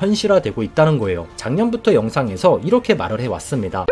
현실화되고 있다는 거예요. 작년부터 영상에서 이렇게 말을 해왔습니다.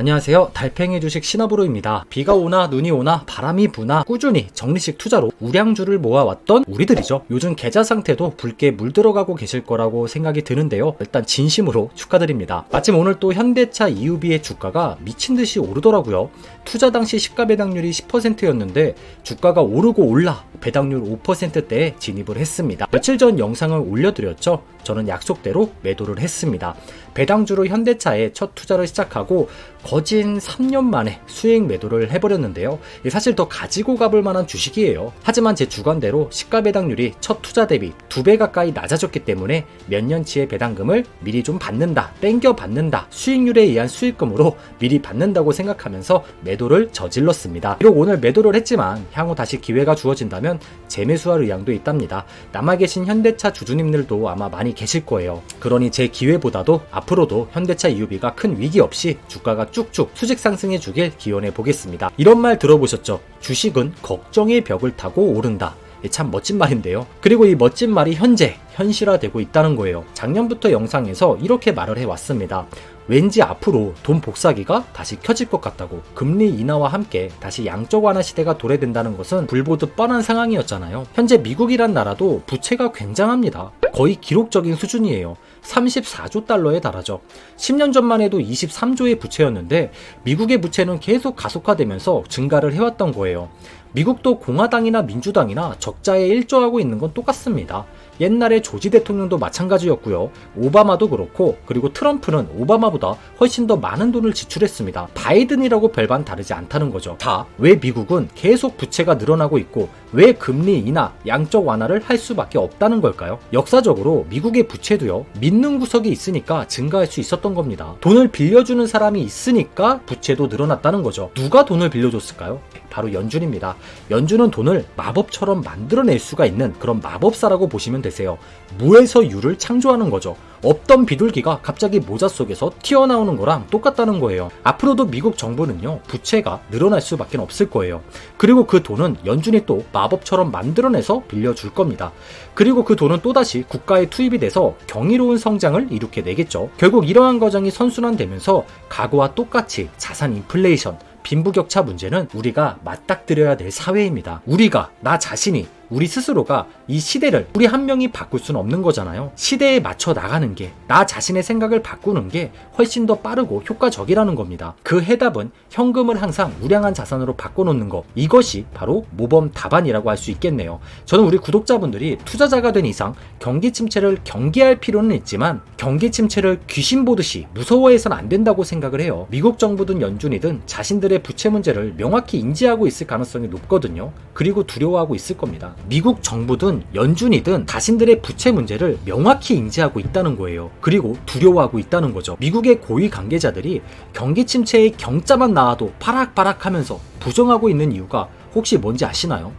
안녕하세요. 달팽이 주식 신업으로입니다. 비가 오나 눈이 오나 바람이 부나 꾸준히 적리식 투자로 우량주를 모아왔던 우리들이죠. 요즘 계좌 상태도 붉게 물들어가고 계실 거라고 생각이 드는데요. 일단 진심으로 축하드립니다. 마침 오늘 또 현대차 EUB의 주가가 미친 듯이 오르더라고요. 투자 당시 시가 배당률이 10%였는데 주가가 오르고 올라 배당률 5%대에 진입을 했습니다. 며칠 전 영상을 올려드렸죠. 저는 약속대로 매도를 했습니다. 배당주로 현대차에 첫 투자를 시작하고 거진 3년 만에 수익 매도를 해버렸는데요. 사실 더 가지고 가볼 만한 주식이에요. 하지만 제 주관대로 시가 배당률이 첫 투자 대비 2배 가까이 낮아졌기 때문에 몇 년치의 배당금을 미리 좀 받는다, 땡겨 받는다, 수익률에 의한 수익금으로 미리 받는다고 생각하면서 매도를 저질렀습니다. 비록 오늘 매도를 했지만 향후 다시 기회가 주어진다면 재매수할 의향도 있답니다. 남아 계신 현대차 주주님들도 아마 많이 계실 거예요. 그러니 제 기회보다도 앞으로도 현대차 EUB가 큰 위기 없이 주가가 쭉쭉 수직 상승해 주길 기원해 보겠습니다. 이런 말 들어보셨죠? 주식은 걱정의 벽을 타고 오른다. 예, 참 멋진 말인데요. 그리고 이 멋진 말이 현재 현실화되고 있다는 거예요. 작년부터 영상에서 이렇게 말을 해왔습니다. 왠지 앞으로 돈 복사기가 다시 켜질 것 같다고 금리 인하와 함께 다시 양적 완화 시대가 도래된다는 것은 불보듯 뻔한 상황이었잖아요. 현재 미국이란 나라도 부채가 굉장합니다. 거의 기록적인 수준이에요. 34조 달러에 달하죠. 10년 전만 해도 23조의 부채였는데 미국의 부채는 계속 가속화되면서 증가를 해왔던 거예요. 미국도 공화당이나 민주당이나 적자에 일조하고 있는 건 똑같습니다. 옛날에 조지 대통령도 마찬가지였고요. 오바마도 그렇고 그리고 트럼프는 오바마보다 훨씬 더 많은 돈을 지출했습니다. 바이든이라고 별반 다르지 않다는 거죠. 다왜 미국은 계속 부채가 늘어나고 있고 왜 금리 인하, 양적 완화를 할 수밖에 없다는 걸까요? 역사적으로 미국의 부채도요. 믿는 구석이 있으니까 증가할 수 있었던 겁니다. 돈을 빌려주는 사람이 있으니까 부채도 늘어났다는 거죠. 누가 돈을 빌려줬을까요? 바로 연준입니다. 연준은 돈을 마법처럼 만들어낼 수가 있는 그런 마법사라고 보시면 되세요. 무에서 유를 창조하는 거죠. 없던 비둘기가 갑자기 모자 속에서 튀어나오는 거랑 똑같다는 거예요. 앞으로도 미국 정부는요, 부채가 늘어날 수밖에 없을 거예요. 그리고 그 돈은 연준이 또 마법처럼 만들어내서 빌려줄 겁니다. 그리고 그 돈은 또다시 국가에 투입이 돼서 경이로운 성장을 일으켜 내겠죠. 결국 이러한 과정이 선순환되면서 과거와 똑같이 자산 인플레이션, 빈부격차 문제는 우리가 맞닥뜨려야 될 사회입니다. 우리가, 나 자신이 우리 스스로가 이 시대를 우리 한 명이 바꿀 수는 없는 거잖아요. 시대에 맞춰 나가는 게, 나 자신의 생각을 바꾸는 게 훨씬 더 빠르고 효과적이라는 겁니다. 그 해답은 현금을 항상 우량한 자산으로 바꿔놓는 것. 이것이 바로 모범 답안이라고 할 수 있겠네요. 저는 우리 구독자분들이 투자자가 된 이상 경기 침체를 경계할 필요는 있지만 경기 침체를 귀신 보듯이 무서워해서는 안 된다고 생각을 해요. 미국 정부든 연준이든 자신들의 부채 문제를 명확히 인지하고 있을 가능성이 높거든요. 그리고 두려워하고 있을 겁니다. 미국 정부든 연준이든 자신들의 부채 문제를 명확히 인지하고 있다는 거예요. 그리고 두려워하고 있다는 거죠. 미국의 고위 관계자들이 경기 침체의 경자만 나와도 파락파락 하면서 부정하고 있는 이유가 혹시 뭔지 아시나요?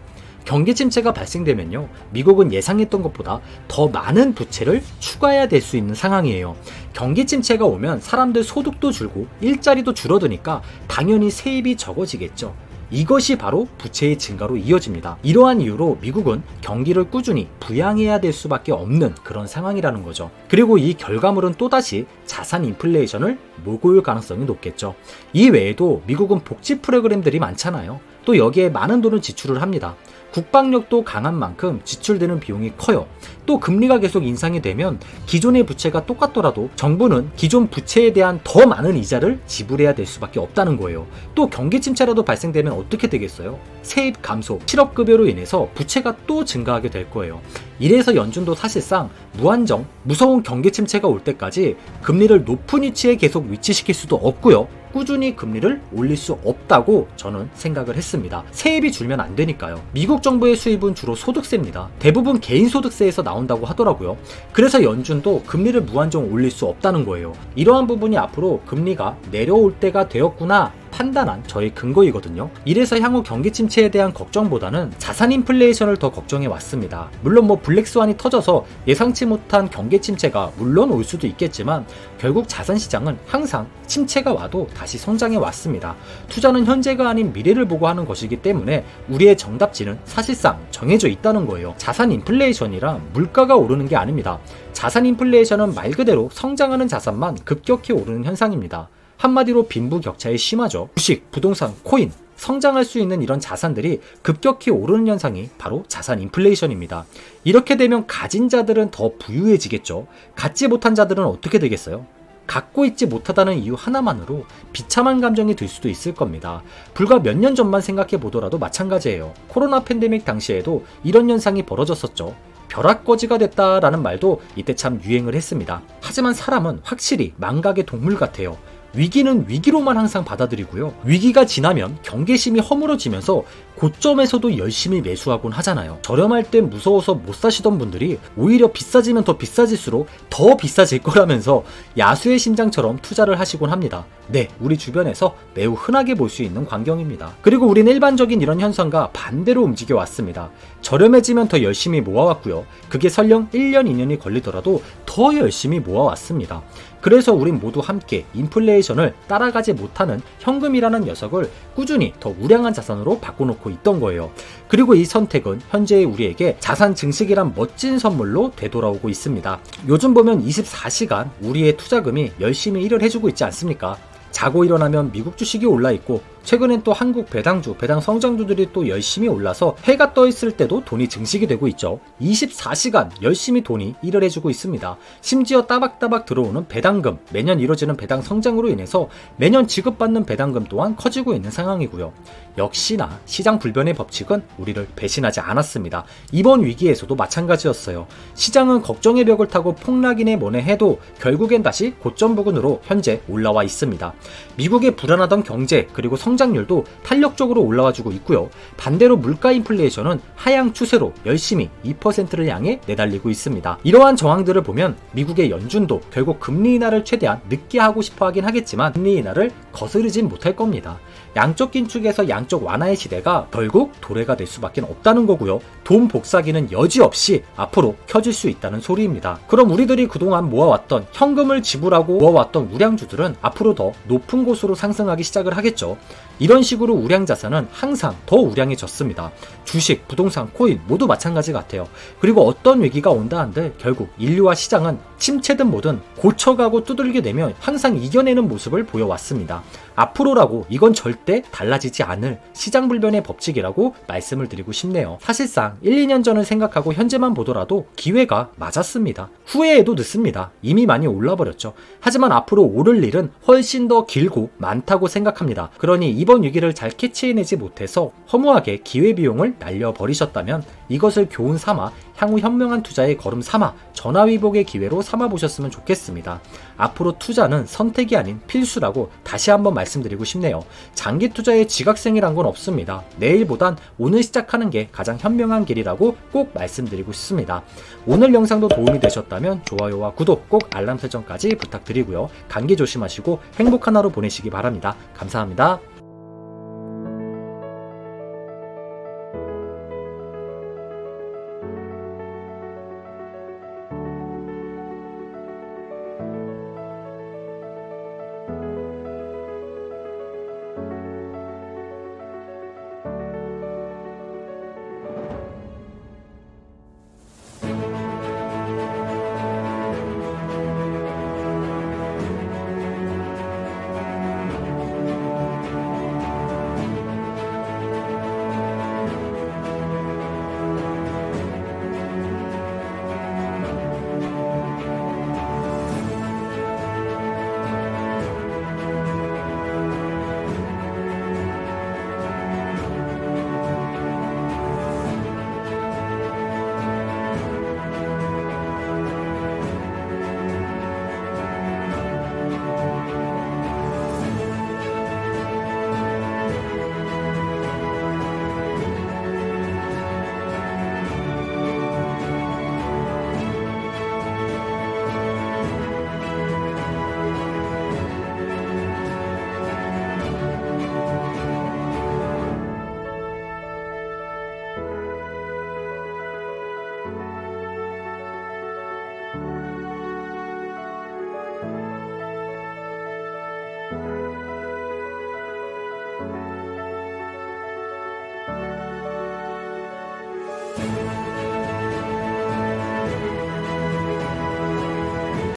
경기 침체가 발생되면요, 미국은 예상했던 것보다 더 많은 부채를 추가해야 될 수 있는 상황이에요. 경기 침체가 오면 사람들 소득도 줄고 일자리도 줄어드니까 당연히 세입이 적어지겠죠. 이것이 바로 부채의 증가로 이어집니다. 이러한 이유로 미국은 경기를 꾸준히 부양해야 될 수밖에 없는 그런 상황이라는 거죠. 그리고 이 결과물은 또다시 자산 인플레이션을 올 가능성이 높겠죠. 이 외에도 미국은 복지 프로그램들이 많잖아요. 또 여기에 많은 돈을 지출을 합니다. 국방력도 강한 만큼 지출되는 비용이 커요. 또 금리가 계속 인상이 되면 기존의 부채가 똑같더라도 정부는 기존 부채에 대한 더 많은 이자를 지불해야 될 수밖에 없다는 거예요. 또 경기 침체라도 발생되면 어떻게 되겠어요? 세입 감소, 실업급여로 인해서 부채가 또 증가하게 될 거예요. 이래서 연준도 사실상 무한정, 무서운 경기 침체가 올 때까지 금리를 높은 위치에 계속 위치시킬 수도 없고요. 꾸준히 금리를 올릴 수 없다고 저는 생각을 했습니다. 세입이 줄면 안 되니까요. 미국 정부의 수입은 주로 소득세입니다. 대부분 개인 소득세에서 나온다고 하더라고요. 그래서 연준도 금리를 무한정 올릴 수 없다는 거예요. 이러한 부분이 앞으로 금리가 내려올 때가 되었구나 판단한 저의 근거이거든요. 이래서 향후 경기 침체에 대한 걱정보다는 자산 인플레이션을 더 걱정해 왔습니다. 물론 뭐 블랙스완이 터져서 예상치 못한 경기 침체가 물론 올 수도 있겠지만 결국 자산 시장은 항상 침체가 와도 다시 성장해 왔습니다. 투자는 현재가 아닌 미래를 보고 하는 것이기 때문에 우리의 정답지는 사실상 정해져 있다는 거예요. 자산 인플레이션이란 물가가 오르는 게 아닙니다. 자산 인플레이션은 말 그대로 성장하는 자산만 급격히 오르는 현상입니다. 한마디로 빈부격차에 심하죠. 주식, 부동산, 코인, 성장할 수 있는 이런 자산들이 급격히 오르는 현상이 바로 자산 인플레이션입니다. 이렇게 되면 가진 자들은 더 부유해지겠죠. 갖지 못한 자들은 어떻게 되겠어요? 갖고 있지 못하다는 이유 하나만으로 비참한 감정이 들 수도 있을 겁니다. 불과 몇 년 전만 생각해 보더라도 마찬가지예요. 코로나 팬데믹 당시에도 이런 현상이 벌어졌었죠. 벼락거지가 됐다라는 말도 이때 참 유행을 했습니다. 하지만 사람은 확실히 망각의 동물 같아요. 위기는 위기로만 항상 받아들이고요. 위기가 지나면 경계심이 허물어지면서 고점에서도 열심히 매수하곤 하잖아요. 저렴할 땐 무서워서 못 사시던 분들이 오히려 비싸지면 더 비싸질수록 더 비싸질 거라면서 야수의 심장처럼 투자를 하시곤 합니다. 네, 우리 주변에서 매우 흔하게 볼 수 있는 광경입니다. 그리고 우린 일반적인 이런 현상과 반대로 움직여 왔습니다. 저렴해지면 더 열심히 모아왔고요. 그게 설령 1년, 2년이 걸리더라도 더 열심히 모아왔습니다. 그래서 우린 모두 함께 인플레이션을 따라가지 못하는 현금이라는 녀석을 꾸준히 더 우량한 자산으로 바꿔놓고 있던 거예요. 그리고 이 선택은 현재의 우리에게 자산 증식이란 멋진 선물로 되돌아오고 있습니다. 요즘 보면 24시간 우리의 투자금이 열심히 일을 해주고 있지 않습니까? 자고 일어나면 미국 주식이 올라 있고 최근엔 또 한국 배당주, 배당 성장주들이 또 열심히 올라서 해가 떠 있을 때도 돈이 증식이 되고 있죠. 24시간 열심히 돈이 일을 해주고 있습니다. 심지어 따박따박 들어오는 배당금, 매년 이뤄지는 배당 성장으로 인해서 매년 지급받는 배당금 또한 커지고 있는 상황이고요. 역시나 시장 불변의 법칙은 우리를 배신하지 않았습니다. 이번 위기에서도 마찬가지였어요. 시장은 걱정의 벽을 타고 폭락이네 뭐네 해도 결국엔 다시 고점 부근으로 현재 올라와 있습니다. 미국의 불안하던 경제 그리고 성 장률도 탄력적으로 올라와주고 있고요. 반대로 물가 인플레이션은 하향 추세로 열심히 2%를 향해 내달리고 있습니다. 이러한 정황들을 보면 미국의 연준도 결국 금리 인하를 최대한 늦게 하고 싶어 하긴 하겠지만 금리 인하를 거스르진 못할 겁니다. 양쪽 긴축에서 양쪽 완화의 시대가 결국 도래가 될 수밖에 없다는 거고요. 돈 복사기는 여지없이 앞으로 켜질 수 있다는 소리입니다. 그럼 우리들이 그동안 모아왔던 현금을 지불하고 모아왔던 우량주들은 앞으로 더 높은 곳으로 상승하기 시작을 하겠죠. 이런 식으로 우량 자산은 항상 더 우량해졌습니다. 주식, 부동산, 코인 모두 마찬가지 같아요. 그리고 어떤 위기가 온다 한들 결국 인류와 시장은 침체든 뭐든 고쳐가고 두들겨 내며 항상 이겨내는 모습을 보여왔습니다. 앞으로라고 이건 절대 달라지지 않을 시장 불변의 법칙이라고 말씀을 드리고 싶네요. 사실상 1, 2년 전을 생각하고 현재만 보더라도 기회가 맞았습니다. 후회해도 늦습니다. 이미 많이 올라버렸죠. 하지만 앞으로 오를 일은 훨씬 더 길고 많다고 생각합니다. 그러니 이번 위기를 잘 캐치해내지 못해서 허무하게 기회비용을 날려버리셨다면 이것을 교훈 삼아 향후 현명한 투자의 걸음 삼아 전화위복의 기회로 삼아 보셨으면 좋겠습니다. 앞으로 투자는 선택이 아닌 필수라고 다시 한번 말씀드리고 싶네요. 장기 투자의 지각생이란 건 없습니다. 내일보단 오늘 시작하는 게 가장 현명한 길이라고 꼭 말씀드리고 싶습니다. 오늘 영상도 도움이 되셨다면 좋아요와 구독 꼭 알람 설정까지 부탁드리고요. 감기 조심하시고 행복한 하루 보내시기 바랍니다. 감사합니다.